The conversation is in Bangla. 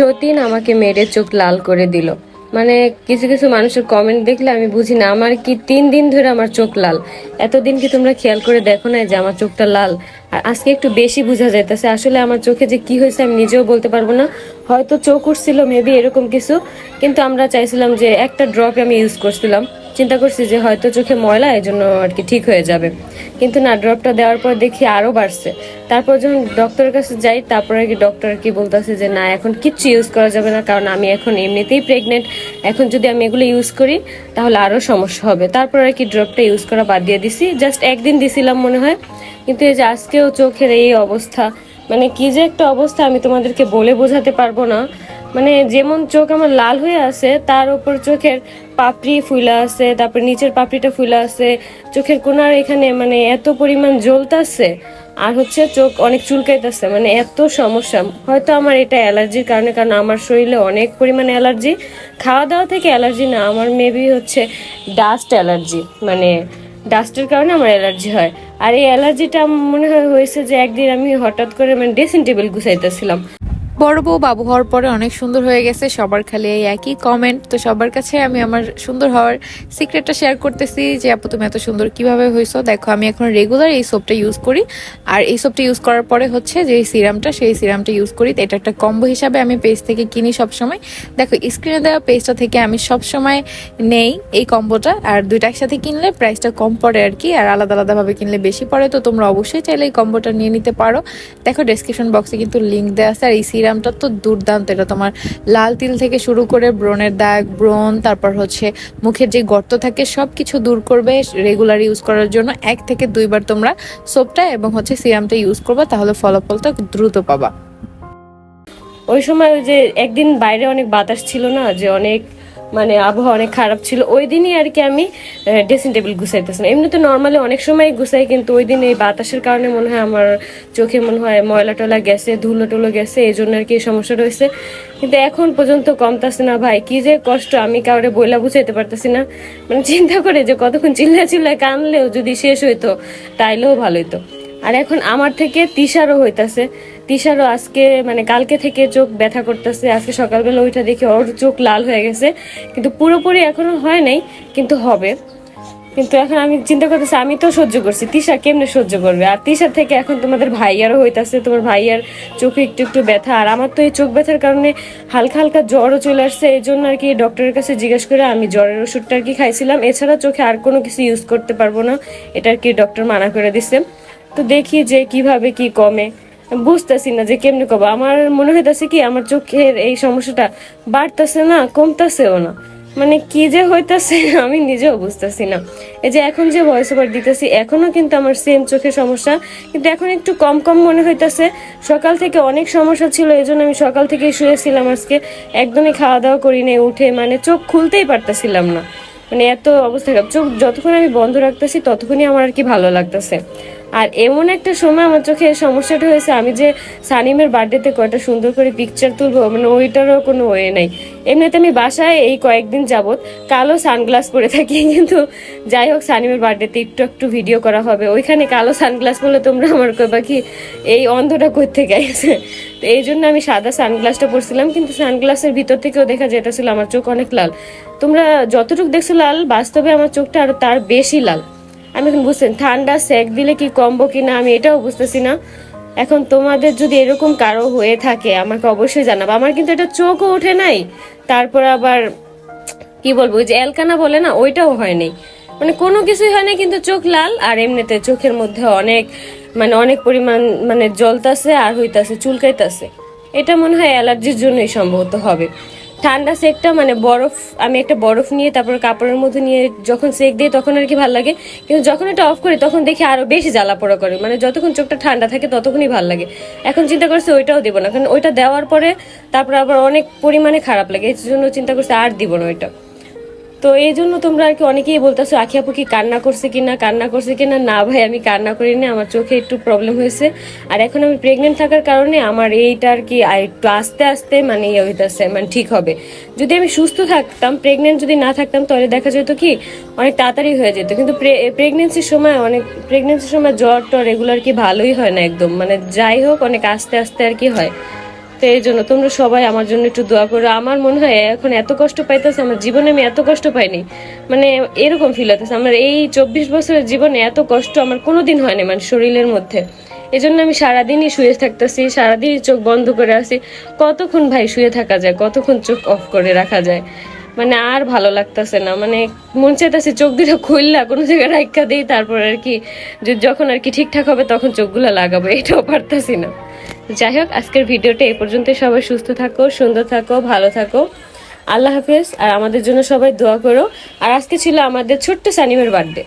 সতীন আমাকে মেরে চোখ লাল করে দিল। মানে কিছু কিছু মানুষের কমেন্ট দেখলে আমি বুঝি, না, আমার কি তিন দিন ধরে আমার চোখ লাল? এতদিন কি তোমরা খেয়াল করে দেখো না যে আমার চোখটা লাল? আর আজকে একটু বেশি বোঝা যাইতেছে, আসলে আমার চোখে যে কি হয়েছে আমি নিজেও বলতে পারব না। হয়তো চোখ উঠছিল মেবি এরকম কিছু। কিন্তু আমরা চাইছিলাম যে একটা ড্রপ আমি ইউজ করছিলাম। চিন্তা করছি যে হয়তো চোখে ময়লা এই জন্য আর কি ঠিক হয়ে যাবে। কিন্তু না ড্রপটা দেওয়ার পর দেখি আরও বাড়ছে। তারপর যখন ডক্টরের কাছে যাই, তারপর আর কি ডক্টর কি বলতেছে যে, না, এখন কিচ্ছু ইউজ করা যাবে না, কারণ আমি এখন এমনিতেই প্রেগনেন্ট এখন যদি আমি এগুলো ইউজ করি, তাহলে আরও সমস্যা হবে। তারপর আর কি ড্রপটা ইউজ করা বাদ দিয়ে দিছি। জাস্ট একদিন দিছিলাম মনে হয়। কিন্তু এই যে আজকেও চোখের এই অবস্থা মানে কি যে একটা অবস্থা আমি তোমাদেরকে বলে বোঝাতে পারব না। মানে যেমন চোখ আমার লাল হয়ে আছে, তার উপর চোখের পাপড়ি ফুলা আছে, তারপর নিচের পাপড়িটা ফুলা আছে, চোখের কোনার এখানে মানে এত পরিমাণ জ্বলতাছে, আর হচ্ছে চোখ অনেক চুলকাইতেছে মানে এত সমস্যা। হয়তো আমার এটা অ্যালার্জির কারণে, কারণ আমার শরীরে অনেক পরিমাণে অ্যালার্জি। খাওয়া দাওয়া থেকে অ্যালার্জি না, আমার মেবি হচ্ছে ডাস্ট অ্যালার্জি মানে ডাস্টের কারণে আমার অ্যালার্জি হয়। আর এই অ্যালার্জিটা মনে হয় হয়েছে যে একদিন আমি হঠাৎ করে মানে ড্রেসিং টেবিল গুছাইতেছিলাম। বড় বউ বাবু হওয়ার পরে অনেক সুন্দর হয়ে গেছে, সবার খালি এই একই কমেন্ট তো সবার কাছে আমি আমার সুন্দর হওয়ার সিক্রেটটা শেয়ার করতেছি যে, আপু, তুমি এত সুন্দর কীভাবে হয়েছো দেখো, আমি এখন রেগুলার এই সোপটা ইউজ করি। আর এই সোপটা ইউজ করার পরে হচ্ছে যে সিরামটা সেই সিরামটা ইউজ করি। এটা একটা কম্বো হিসাবে আমি পেজ থেকে কিনি সবসময়। দেখো স্ক্রিনে দেওয়া পেজটা থেকে আমি সবসময় নেই এই কম্বোটা আর দুইটা একসাথে কিনলে প্রাইসটা কম পড়ে আর কি। আর আলাদা আলাদাভাবে কিনলে বেশি পড়ে। তো তোমরা অবশ্যই চাইলে এই কম্বোটা নিয়ে নিতে পারো। দেখো ডেসক্রিপশন বক্সে কিন্তু লিঙ্ক দেওয়া আছে। আর এই সিরামটা তো দুর্দান্ত। এটা তোমার লাল তিল থেকে শুরু করে ব্রণের দাগ, ব্রণ, তারপর হচ্ছে মুখের যে গর্ত থাকে সব কিছু দূর করবে রেগুলার ইউজ করার জন্য। এক থেকে দুইবার তোমরা সোপটা এবং হচ্ছে সিরামটা ইউজ করবা, তাহলে ফলাফলটা দ্রুত পাবা। ওই সময় ওই যে একদিন বাইরে অনেক বাতাস ছিল না, যে অনেক মানে আবহাওয়া অনেক খারাপ ছিল, ওই দিনই আর কি আমি ড্রেসিং টেবিল গুছাইতেছিলাম। এমনি তো নর্মালি অনেক সময় গুছাই, কিন্তু ওই দিন এই বাতাসের কারণে মনে হয় আমার চোখে মনে হয় ময়লা টলা গেছে, ধুলো টুলো গেছে, এই জন্য আর কি সমস্যা হয়েছে। কিন্তু এখন পর্যন্ত কমতাছে না ভাই, কি যে কষ্ট, আমি কাউরে বইলা বুঝাইতে পারতেছি না। মানে চিন্তা করে যে কতক্ষণ চিল্লা চিল্লায় কানলেও যদি শেষ হইতো, তাইলেও ভালো হইতো। আর এখন আমার থেকে তিশারও হইতাছে তিশারও আজকে মানে কালকে থেকে চোখ ব্যথা করতেছে। আজকে সকালবেলা ওইটা দেখে ওর চোখ লাল হয়ে গেছে। কিন্তু পুরোপুরি এখনও হয় নাই, কিন্তু হবে। কিন্তু এখন আমি চিন্তা করতেছি, আমি তো সহ্য করছি। তিশা কেমনে সহ্য করবে? আর তিশার থেকে এখন তোমাদের ভাইয়ারও হইতাছে। তোমার ভাইয়ার চোখে একটু একটু ব্যথা। আর আমার তো এই চোখ ব্যথার কারণে হালকা হালকা জ্বরও চলে আসছে। এই জন্য আর কি ডক্টরের কাছে জিজ্ঞেস করে আমি জ্বরের ওষুধটা আর কি খাইছিলাম। এছাড়া চোখে আর কোনো কিছু ইউজ করতে পারব না। এটা আর কি ডক্টর মানা করে দিছে। তো দেখি যে কীভাবে কি কমে। বুঝতেছি না যে কেমনি কব আমার মনে হইতাছে কি, আমার চোখের এই সমস্যাটা বাড়তেছে না, কমতেছেও না। মানে কি যে হইতাছে আমি নিজেও বুঝতেছি না। এই যে এখন যে ভয়েস ওভার দিতেছি, এখনও কিন্তু আমার সেম চোখের সমস্যা। কিন্তু এখন একটু কম কম মনে হইতাছে। সকাল থেকে অনেক সমস্যা ছিল, এই জন্য আমি সকাল থেকে শুয়েছিলাম আজকে। একদমই খাওয়া দাওয়া করি নাই, উঠে মানে চোখ খুলতেই পারতেছিলাম না। মানে এত অবস্থা, চোখ যতক্ষণ আমি বন্ধ রাখতেছি, ততক্ষণই আমার আর কি ভালো লাগতেছে। আর এমন একটা সময় আমার চোখে সমস্যাটা হয়েছে, আমি যে সানিমের বার্থডেতে কয়টা সুন্দর করে পিকচার তুলবো মানে ওইটারও কোনো ওয়ে নাই। এমনিতে আমি বাসায় এই কয়েকদিন যাবত কালো সানগ্লাস পরে থাকি, কিন্তু যাই হোক, সানিমের বার্থডেতে একটু একটু ভিডিও করা হবে। ওইখানে কালো সানগ্লাস বলে তোমরা আমার কবা কি এই অন্ধটা করতে গেছে তো এই জন্য আমি সাদা সানগ্লাসটা পরছিলাম, কিন্তু সানগ্লাসের ভিতর থেকেও দেখা যেতেছিল আমার চোখ অনেক লাল। তোমরা যতটুকু দেখছ লাল, বাস্তবে আমার চোখটা আরও তার বেশি লাল। আমি এখন বুঝছেন, ঠান্ডা, সেক দিলে কি কমবো কি না, আমি এটাও বুঝতেছি না। এখন তোমাদের যদি এরকম কারও হয়ে থাকে, আমাকে অবশ্যই জানাব। আমার কিন্তু এটা চোখও ওঠে নাই। তারপর আবার, কি বলব যে এলকানা বলে না, ওইটাও হয়নি মানে কোনো কিছুই হয়নি কিন্তু চোখ লাল, আর এমনিতে চোখের মধ্যে অনেক মানে অনেক পরিমাণ মানে জ্বলতাছে আর হইতাছে, চুলকাইতাছে। এটা মনে হয় অ্যালার্জির জন্যই সম্ভবত হবে। ঠান্ডা সেকটা মানে বরফ, আমি একটা বরফ নিয়ে তারপর কাপড়ের মধ্যে নিয়ে যখন সেক দিই তখন আর কি ভালো লাগে। কিন্তু যখন এটা অফ করি তখন দেখি আরও বেশি জ্বালা পোড়া করে। মানে যতক্ষণ চোখটা ঠান্ডা থাকে ততক্ষণই ভালো লাগে। এখন চিন্তা করছি ওইটাও দিব না। কারণ ওইটা দেওয়ার পরে তারপর আবার অনেক পরিমাণে খারাপ লাগে। এর জন্য চিন্তা করছি আর দিব না ওইটা। তো এই জন্য তোমরা আর কি অনেকেই বলতেছো, আখি আপু কি কান্না করছে কিনা? কান্না করছে কিনা? না ভাই, আমি কান্না করি করিনি, আমার চোখে একটু প্রবলেম হয়েছে। আর এখন আমি প্রেগনেন্ট থাকার কারণে আমার এইটা আর কি একটু আস্তে আস্তে মানে ইয়ে হইতেছে মানে ঠিক হবে। যদি আমি সুস্থ থাকতাম প্রেগনেন্ট যদি না থাকতাম, তাহলে দেখা যেত কি অনেক তাড়াতাড়ি হয়ে যেত। কিন্তু প্রেগনেন্সির সময় অনেক প্রেগনেন্সির সময় জ্বর টর এগুলো আর কি ভালোই হয় না একদম। মানে যাই হোক, অনেক আস্তে আস্তে আর কি হয়। তো এই জন্য তোমরা সবাই আমার জন্য একটু দোয়া করো। আমার মনে হয় এখন এত কষ্ট পাইতেছে, আমার জীবনে আমি এত কষ্ট পাইনি। মানে এরকম ফিল হতেছে আমার এই চব্বিশ বছরের জীবনে এত কষ্ট আমার কোনোদিন হয়নি মানে শরীরের মধ্যে। এই জন্য আমি সারাদিনই শুয়ে থাকতেছি, সারাদিনই চোখ বন্ধ করে আছি। কতক্ষণ ভাই শুয়ে থাকা যায়? কতক্ষণ চোখ অফ করে রাখা যায়? মানে আর ভালো লাগতেছে না। মানে মন চাইতেছে চোখ দুটো খুললা, কোনো জায়গায় রাখা দিই, তারপর আর কি যখন আর কি ঠিকঠাক হবে তখন চোখগুলো লাগাবো, এটাও পারতাছি না। যাই হোক, আজকের ভিডিওটা এ পর্যন্ত। সবাই সুস্থ থাকো, সুন্দর থাকো, ভালো থাকো। আল্লাহ হাফেজ, আর আমাদের জন্য সবাই দোয়া করো। আর আজকে ছিল আমাদের ছোট্ট সানিমের বার্থডে